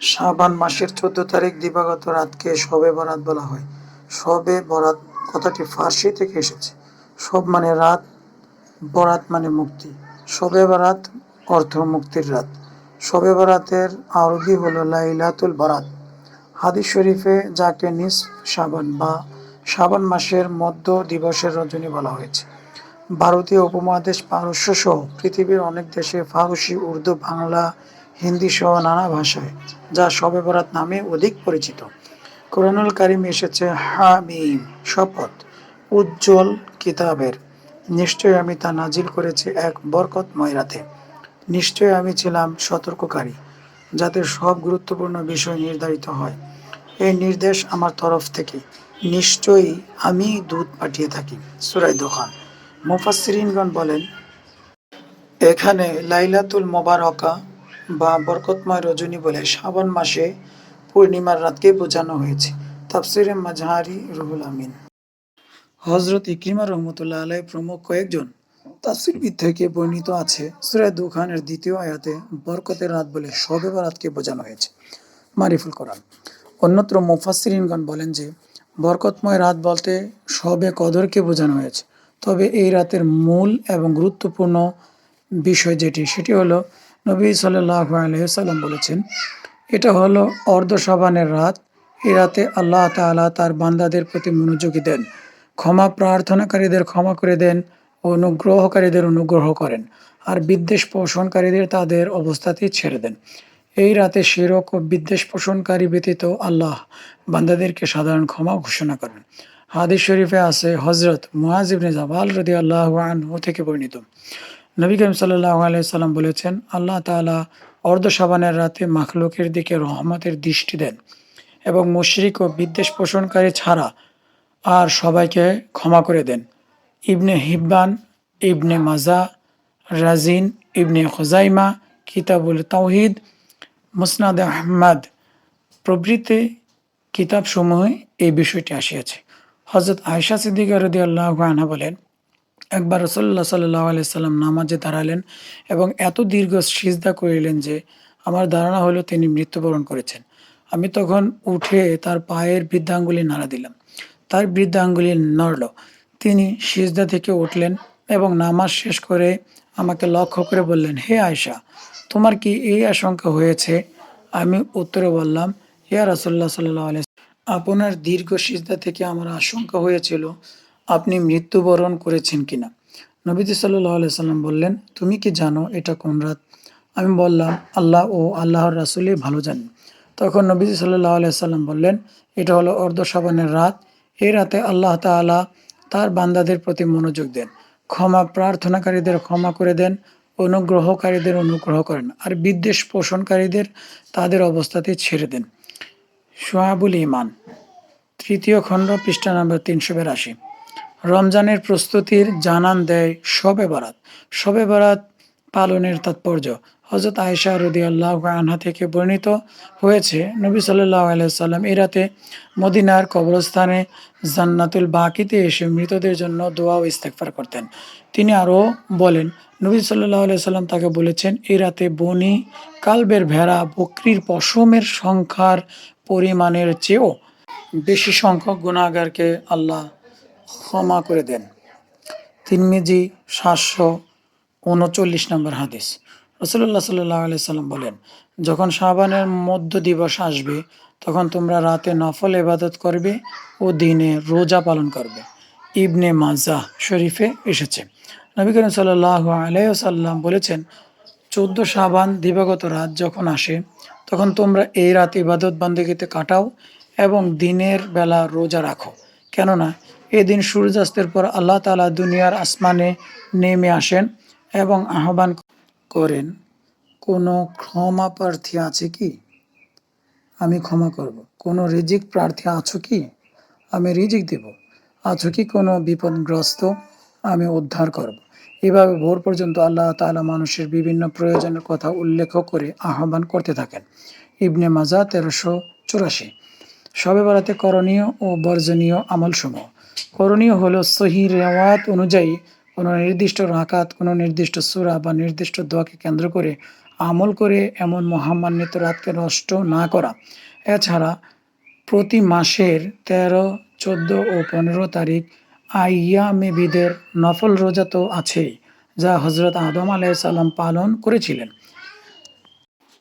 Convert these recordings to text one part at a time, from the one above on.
শাবান মাসের চোদ্দ তারিখ দিবাগত রাতকে শবে বরাত বলা হয়। শবে বরাত কথাটি ফার্সি থেকে এসেছে। সব মানে রাত, বরাত মানে মুক্তি। শবে বরাত অর্থ মুক্তির রাত। শবে বরাতের আরবি হলো লাইলাতুল বরাত। হাদিস শরীফে যাকে নিস শাবান বা শাবান মাসের মধ্য দিবসের রজনী বলা হয়েছে। ভারতীয় উপমহাদেশ পারস্য সহ পৃথিবীর অনেক দেশে ফারসি, উর্দু, বাংলা হিন্দি সহ নানা ভাষায়, যা শবে বরাত নামে অধিক পরিচিত। কোরআনুল কারিম এসেছে হামিম, শপথ, উজ্জ্বল কিতাবের। নিশ্চয় আমি তা নাজিল করেছি এক বরকতময় রাতে। নিশ্চয় আমি ছিলাম সতর্ককারী, যাতে সব গুরুত্বপূর্ণ বিষয় নির্ধারিত হয়। এই নির্দেশ আমার তরফ থেকে। নিশ্চয়ই আমি দুধ পাঠিয়ে থাকি সুরাই দোকান মুফাসসিরিনগণ বলেন, এখানে লাইলাতুল মোবারকা বা বরকতময় রজনী বলে শ্রাবণ মাসে পূর্ণিমার রাতকে বোঝানো হয়েছে। তাফসিরে মাঝহারি রুহুল আমিন। হজরত ইকরিমা রহমতুল্লাহ আলাই প্রমুখ কয়েকজন তাফসিরবিদ থেকে বর্ণিত আছে। সুরায় দুখানের দ্বিতীয় আয়াতে বরকতের রাত বলে শবে বরাতকে বোঝানো হয়েছে। মারিফুল কোরআন। অন্যত্র মুফাসসিরিনগণ বলেন যে, বরকতময় রাত বলতে শবে কদরকে বোঝানো হয়েছে। তবে এই রাতের মূল এবং গুরুত্বপূর্ণ বিষয় যেটি, সেটি হলো নবী সাল্লাহ আলহিসাল্লাম বলেছেন, এটা হলো অর্ধ সাবানের রাত। এই রাতে আল্লাহ তাআলা তার বান্দাদের প্রতি মনোযোগী দেন, ক্ষমা প্রার্থনাকারীদের ক্ষমা করে দেন অনুগ্রহকারীদের অনুগ্রহ করেন, আর বিদ্বেষ পোষণকারীদের তাদের অবস্থাতেই ছেড়ে দেন। এই রাতে শিরক ও বিদ্বেষ পোষণকারী ব্যতীত আল্লাহ বান্দাদেরকে সাধারণ ক্ষমা ঘোষণা করেন। হাদিস শরীফে আছে হজরত মুয়াজ ইবনে জাবাল রদি আল্লাহ আনহু থেকে বর্ণিত। নবী করিম সাল্লাহ আলাইসাল্লাম বলেছেন, আল্লাহ তাআলা অর্ধ সাবানের রাতে মাখলুকের দিকে রহমতের দৃষ্টি দেন এবং মুশরিক ও বিদ্বেষ পোষণকারী ছাড়া আর সবাইকে ক্ষমা করে দেন। ইবনে হিব্বান, ইবনে মাজা, রাজিন, ইবনে খোজাইমা, কিতাবুল তাওহিদ, মুসনাদ আহমদ প্রভৃতি কিতাবসমূহে এই বিষয়টি আসিয়াছে। হজরত আয়সা সিদ্দিকা রদি আল্লাহ আনহা বলেন একবার রসল্লাহ সাল্লাহ নামাজে দাঁড়ালেন এবং এত দীর্ঘ সিজদা করিলেন যে আমার ধারণা হলো তিনি মৃত্যুবরণ করেছেন। আমি তখন উঠে তার পায়ের বৃদ্ধাঙ্গুলি নাড়া দিলাম। তার বৃদ্ধাঙ্গুলি নড়ল। তিনি সিজদা থেকে উঠলেন এবং নামাজ শেষ করে আমাকে লক্ষ্য করে বললেন, হে আয়সা তোমার কি এই আশঙ্কা হয়েছে? আমি উত্তরে বললাম হে রাসুল্লাহ সাল্লাহ আপনার দীর্ঘ সিজদা থেকে আমার আশঙ্কা হয়েছিল আপনি মৃত্যুবরণ করেছেন কিনা? নবীজি সাল্লাহ সাল্লাম বললেন, তুমি কি জানো এটা কোন রাত? আমি বললাম, আল্লাহ ও আল্লাহর রাসুলই ভালো জানেন। তখন নবীজি সাল্লাহ সাল্লাম বললেন, এটা হলো অর্ধ সাবানের রাত। এই রাতে আল্লাহ তাআলা তার বান্দাদের প্রতি মনোযোগ দেন, ক্ষমা প্রার্থনাকারীদের ক্ষমা করে দেন, অনুগ্রহকারীদের অনুগ্রহ করেন, আর বিদ্বেষ পোষণকারীদের তাদের অবস্থাতে ছেড়ে দেন। সোহাবুল ইমান তৃতীয় খণ্ড পৃষ্ঠা নম্বর তিনশো বিরাশি। রমজানের প্রস্তুতির জানান দেয় শবে বরাত। শবে বরাত পালনের তাৎপর্য। হজরত আয়েশা রদি আল্লাহ আনহা থেকে বর্ণিত হয়েছে, নবী সাল্লাহ আলাইসাল্লাম এই রাতে মদিনার কবরস্থানে জান্নাতুল বাকিতে এসে মৃতদের জন্য দোয়া ও ইস্তেকফার করতেন। তিনি আরও বলেন, নবী সাল্লাহ আলাইসাল্লাম তাকে বলেছেন, এই রাতে বনি কালবের ভেড়া বকরির পশমের সংখ্যার পরিমাণের চেয়েও বেশি সংখ্যক গুণাগারকে আল্লাহ ক্ষমা করে দেন। তিনমিজি সাতশো উনচল্লিশ নম্বর হাদিস। রসুল্লাহ সাল্লাহ আলি সাল্লাম বলেন, যখন শাহবানের মধ্য দিবস আসবে, তখন তোমরা রাতে নফল ইবাদত করবে ও দিনে রোজা পালন করবে। ইবনে মাজা শরীফে এসেছে। নবী করিম সাল্লাহ আলাইসাল্লাম বলেছেন, চোদ্দ শাহবান দিবাগত রাত যখন আসে, তখন তোমরা এই রাত ইবাদত বান্দিগিতে কাটাও এবং দিনের বেলা রোজা রাখো। কেননা এদিন সূর্যাস্তের পর আল্লাহ তালা দুনিয়ার আসমানে নেমে আসেন এবং আহ্বান করেন, কোনো ক্ষমা প্রার্থী আছে কি? আমি ক্ষমা করব। কোনো রিজিক প্রার্থী আছো কি? আমি রিজিক দেব। আছো কি কোনো বিপদগ্রস্ত? আমি উদ্ধার করব। এভাবে ভোর পর্যন্ত আল্লাহ তাআলা মানুষের বিভিন্ন প্রয়োজনের কথা উল্লেখ করে আহ্বান করতে থাকেন। ইবনে মাজা তেরোশো চুরাশি। সবে বেড়াতে করণীয় ও বর্জনীয় আমলসমূহ। করণীয় হলো সহি রেওয়াত অনুযায়ী কোনো নির্দিষ্ট রাকাত, কোনো নির্দিষ্ট সুরা বা নির্দিষ্ট দোয়াকে কেন্দ্র করে আমল করে এমন মহামান্বিত রাতকে নষ্ট না করা। এছাড়া প্রতি মাসের তেরো, চোদ্দ ও পনেরো তারিখ আইয়ামে বিদের নফল রোজা তো আছেই, যা হজরত আদম আলাইসাল্লাম পালন করেছিলেন।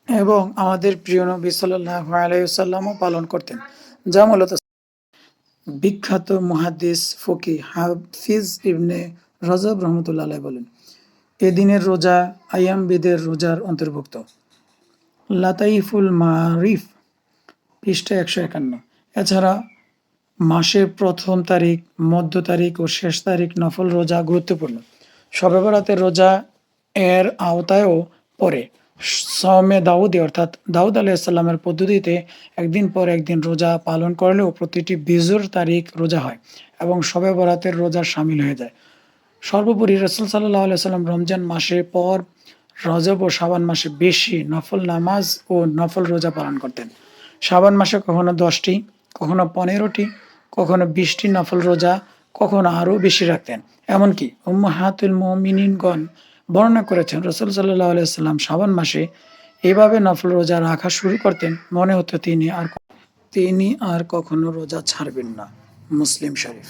এবং আমাদের প্রিয় নবী সাল্লাহ আলাইসাল্লামও পালন করতেন, যা মূলত বিখ্যাত মুহাদ্দিস ফকি হাফিজ ইবনে রজব রহমতুল্লাহ বলেন এদিনের রোজা আয়াম বিদের রোজার অন্তর্ভুক্ত। লাতাইফুল মারিফ, পৃষ্ঠা একশো একান্ন। এছাড়া মাসের প্রথম তারিখ, মধ্য তারিখ ও শেষ তারিখ নফল রোজা গুরুত্বপূর্ণ। বরাতের রোজা এর আওতায়ও পড়ে। সৌমে দাউদি অর্থাৎ দাউদ আলাইসাল্লামের পদ্ধতিতে একদিন পর একদিন রোজা পালন করলেও প্রতিটি বিজুর তারিখ রোজা হয় এবং শবে বরাতের রোজা সামিল হয়ে যায়। সর্বোপরি রসুল সাল্লাহ সাল্লাম রমজান মাসে পর রজব ও শাবান মাসে বেশি নফল নামাজ ও নফল রোজা পালন করতেন। শাবান মাসে কখনো দশটি, কখনো পনেরোটি, কখনো বিশটি নফল রোজা কখনো আরও বেশি রাখতেন। এমনকি উম্মাহাতুল মমিনিনগণ বর্ণনা করেছেন রসুল সাল্লাহ আলাইসাল্লাম শ্রাবণ মাসে এভাবে নফল রোজা রাখা শুরু করতেন, মনে হতো তিনি আর তিনি আর কখনো রোজা ছাড়বেন না। মুসলিম শরীফ।